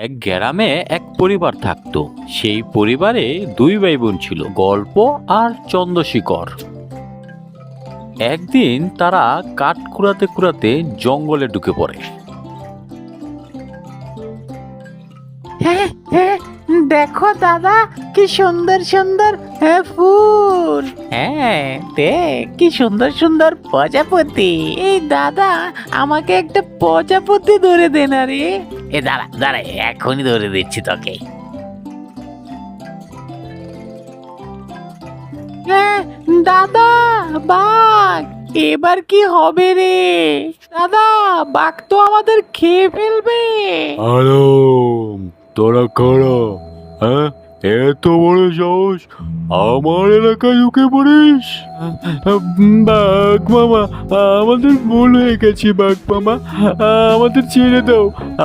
এক গ্রামে এক পরিবার থাকতো। সেই পরিবারে দুই ভাই বোন ছিল, গল্প আর চন্দ্রশেখর। একদিন তারা কাঠ কুড়াতে কুড়াতে জঙ্গলে ঢুকে পড়ে। হ্যাঁ হ্যাঁ দেখো দাদা কি সুন্দর সুন্দর হ্যাঁ ফুল। হ্যাঁ দেখ কি সুন্দর সুন্দর প্রজাপতি। এই দাদা আমাকে একটা প্রজাপতি ধরে দে না রে এ দাঁড়া দাঁড়া এখনই ধরে দিচ্ছি তোকে। হ্যাঁ দাদা বাঘ এবার কি হবে রে? দাদা বাঘ তো আমাদের খেয়ে ফেলবে। হ্যালো তোরা কারা হ্যাঁ এত বড় সাহস? আমার এলাকায় ঢুকে পড়িস? বাঘ মামা, আমাদের ভুল হয়ে গেছে, বাঘ মামা। আমাদের ছেড়ে দাও,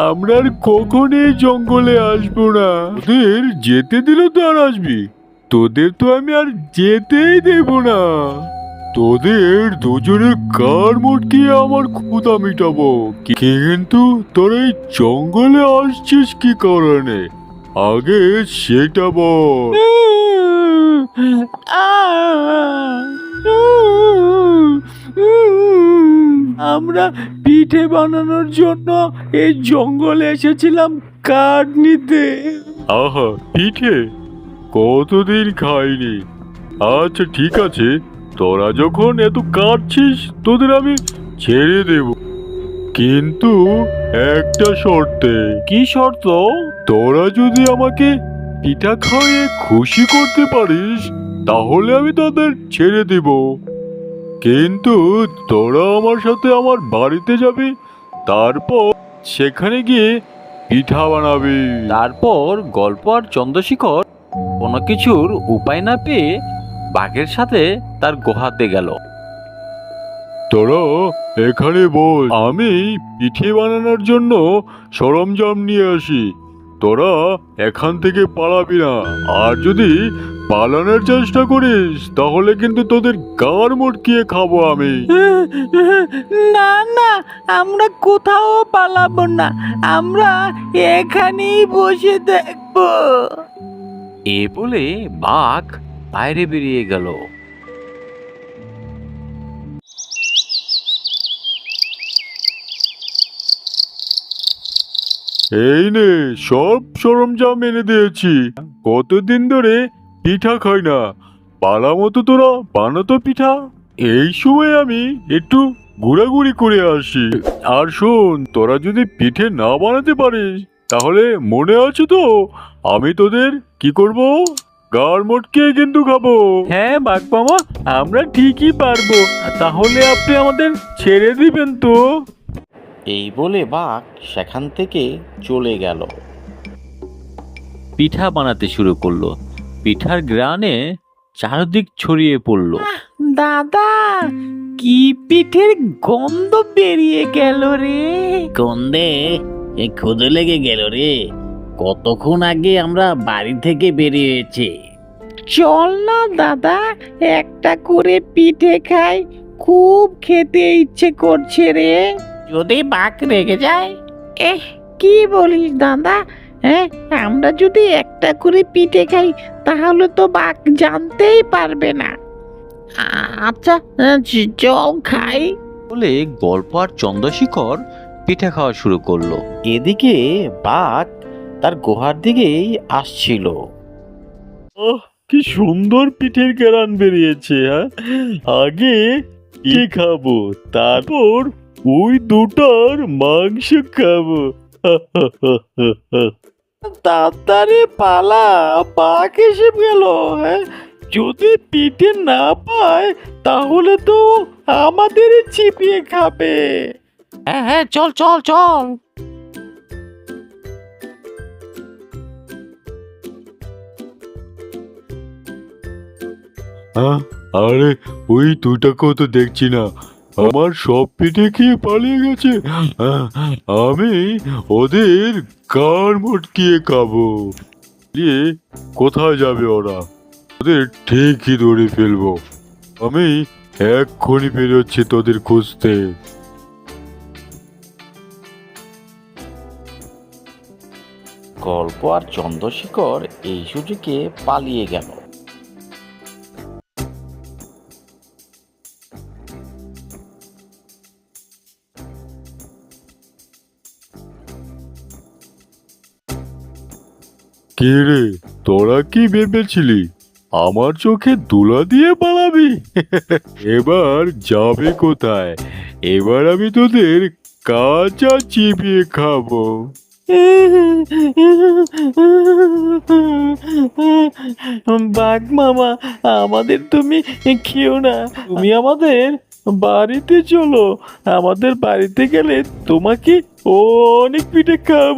আমরা আর কখন এই জঙ্গলে আসব না। তোদের যেতে দিলে তো আর আসবি, তোদের তো আমি আর যেতেই দেব না। তোদের দুজনের কার মোটকিয়ে আমার ক্ষুদা মিটাবো? কিন্তু তোরা এই জঙ্গলে আসছিস কি কারণে? আগে সেটা বল। আমরা পিঠে বানানোর জন্য এই জঙ্গলে এসেছিলাম কাঠ নিতে। আহা পিঠে? কতদিন খাইনি? আচ্ছা ঠিক আছে। তোরা যখন এত কাটছিস তোদের আমি ছেড়ে দেব। কিন্তু একটা শর্তে। কি শর্ত? তোরা যদি আমাকে পিঠা খাইয়ে খুশি করতে পারিস তাহলে আমি তাদের ছেড়ে দেব। কিন্তু তোরা আমার সাথে আমার বাড়িতে যাবি তারপর সেখানে গিয়ে পিঠা বানাবি। তারপর গল্প আর চন্দ্রশেখর কোনো কিছুর উপায় না পেয়ে বাঘের সাথে তার গোহাতে গেল। তোরা এখানে বল আমি পিঠে বানানোর জন্য সরঞ্জাম নিয়ে আসি। তোরা এখান থেকে পালাবি না। আর যদি পালানোর চেষ্টা করিস তাহলে কিন্তু তোদের গার মটকিয়ে খাব আমি। না না আমরা কোথাও পালাবো না। আমরা এখানেই বসে দেখব। এ বলে বাঘ বাইরে বেরিয়ে গেল। এই নে, সব সরঞ্জাম এনে দিয়েছি। কতদিন ধরে পিঠা খাই না। পালা মতো তোরা বানাতো পিঠা। এই সময় আমি একটু ঘোরাঘুরি করে আসি। আর শোন, তোরা যদি পিঠে না বানাতে পারিস, তাহলে মনে আছে তো, আমি তোদের কি করব? গার মোটকে কিন্তু খাব। হ্যাঁ বাঘ মামা আমরা ঠিকই পারব। তাহলে আপনি আমাদের ছেড়ে দিবেন তো। এই বলে বাঘ সেখান থেকে চলে গেল। পিঠা বানাতে শুরু করল। পিঠার গ্রানে চারদিক ছড়িয়ে পড়ল। দাদা কি পিঠের গন্ধ বেরিয়ে গেল রে? গন্ধে এ ক্ষুদে লেগে গেল রে। কতক্ষণ আগে আমরা বাড়ি থেকে বেরিয়েছি? চল না দাদা একটা করে পিঠে খাই। খুব খেতে ইচ্ছে করছে রে। যদি বাঘ রেগে যায়? এহ কি বলিস দাদা? হ্যাঁ আমরা যদি একটা করে পিঠে খাই তাহলে তো বাঘ জানতেই পারবে না। আচ্ছা চ- চল খাই। বলে গল্প আর চন্দ্রশেখর পিঠে খাওয়া শুরু করল। এদিকে বাঘ তার গুহার দিকেই আসছিল। আহ, কি সুন্দর পিঠের কেরান বেরিয়েছে হ্যাঁ? আগে কি খাব? তারপর ওই দুটার মাংস খাব। তাড়াতাড়ি পালা বাঘ এসে গেল হ্যাঁ? যদি পিঠে না পায় তাহলে তো আমাদের চিপিয়ে খাবে। হ্যাঁ হ্যাঁ চল চল চল। হ্যাঁ আরে ওই দুটাকেও তো দেখছি না। আমার সব পিঠে খেয়ে পালিয়ে গেছে। আমি ওদের কার মটকিয়ে খাব। দিয়ে কোথায় যাবে ওরা? ওদের ঠিকই ধরে ফেলব। আমি এক্ষুনি বেরোচ্ছি তোদের খুঁজতে। গল্প আর চন্দ্রশেখর এই সুযোগে পালিয়ে গেল। কে তোরা কি ভেবেছিলি? আমার চোখে দুলা দিয়ে পালাবি? এবার যাবে কোথায়? এবার আমি তোদের কাঁচা চিবিয়ে খাব। বাঘ মামা, আমাদের তুমি খেও না। তুমি আমাদের বাড়িতে চলো। আমাদের বাড়িতে গেলে তোমাকে অনেক পিঠে খাব।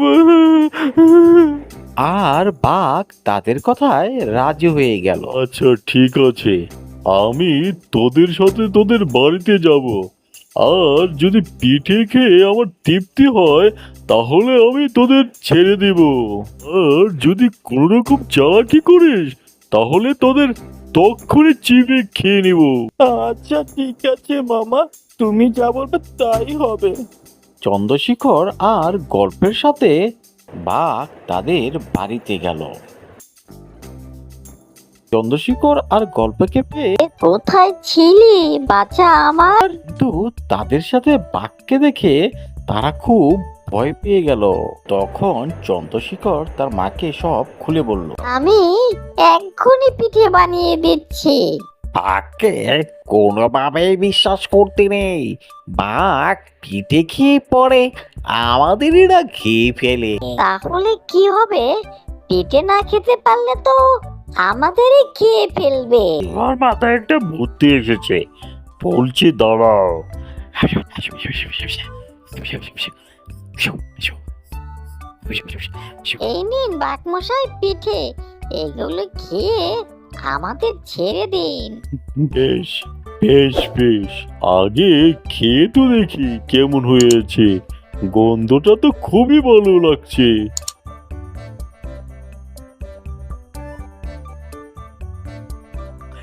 আর বাঘ তাদের কথায় রাজি হয়ে গেল। আচ্ছা ঠিক আছে। আমি তোদের সাথে তোদের বাড়িতে যাব। আর যদি পিঠে খেয়ে আমার তৃপ্তি হয় তাহলে আমি তোদের ছেড়ে দেব। আর যদি কোনো রকম চালাকি করিস তাহলে তোদের তক্ষণে চিবিয়ে খেয়ে নেব। আচ্ছা ঠিক আছে মামা। তুমি যা বলবে তাই হবে। চন্দ্রশেখর আর গল্পের সাথে বাঘ তাদের বাড়িতে গেল। চন্দ্রশেখর আর গল্পকে পেয়ে কোথায় ছিলি? বাচ্চা আমার। কিন্তু তাদের সাথে বাঘকে দেখে তারা খুব ভয় পেয়ে গেল। তখন চন্দ্রশেখর তার মাকে সব খুলে বলল আমি এক্ষুনি পিঠে বানিয়ে দিচ্ছি। বাঘকে কোনোভাবেই বিশ্বাস করতে নেই। বাঘ পিঠে খেয়ে পরে আমাদেরই না খেয়ে ফেলে। তাহলে কি হবে? পিঠে না খেতে পারলে তো আমাদেরই খেয়ে ফেলবে। আমার মাথায় একটা বুদ্ধি এসেছে। বলছি দাঁড়াও। এই নিন বাঘমশাই পিঠে। এগুলো খেয়ে আমাদের ছেড়ে দিন। বেশ বেশ বেশ। আগে খেয়ে তো দেখি কেমন হয়েছে। গন্ধটা তো খুবই ভালো লাগছে।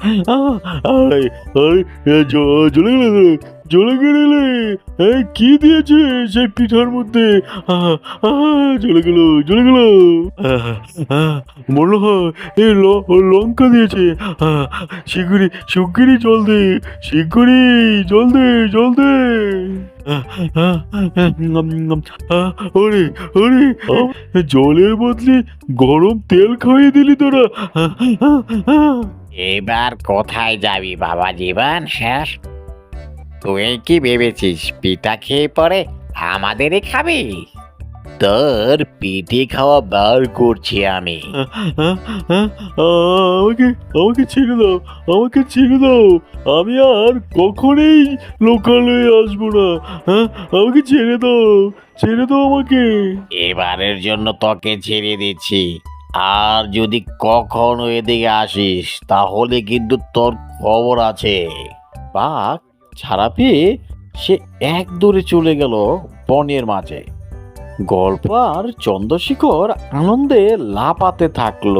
আহ, আরে আরে জ্বলে গেলে। জ্বলে গেলে এই কি দিয়েছে সেই পিঠার মধ্যে? আহ, গেল জ্বলে গেল। মনে হয় লঙ্কা দিয়েছে। শিগগিরি শিগগিরি জল দে শিগগিরি জল দে জল দে। ওরে ওরে জলের বদলে গরম তেল খাইয়ে দিলি তোরা। এবার কোথায় যাবি বাবা জীবন হ্যাঁ? তুই কি ভেবেছিস পিঠা খেয়ে পরে আমাদেরই খাবি? তোর পিঠে খাওয়া বার করছি আমি। আমাকে আমাকে ছেড়ে দাও আমাকে ছেড়ে দাও। আমি আর কখনোই লোকালয়ে আসব না। হ্যাঁ আমাকে ছেড়ে দাও ছেড়ে দাও আমাকে। এবারের জন্য তোকে ছেড়ে দিচ্ছি। আর যদি কখনো এদিকে আসিস তাহলে কিন্তু তোর খবর আছে। বাঘ ছাড়া পেয়ে সে এক দূরে চলে গেল বনের মাঝে। গল্প আর চন্দ্রশেখর আনন্দে লাপাতে থাকল।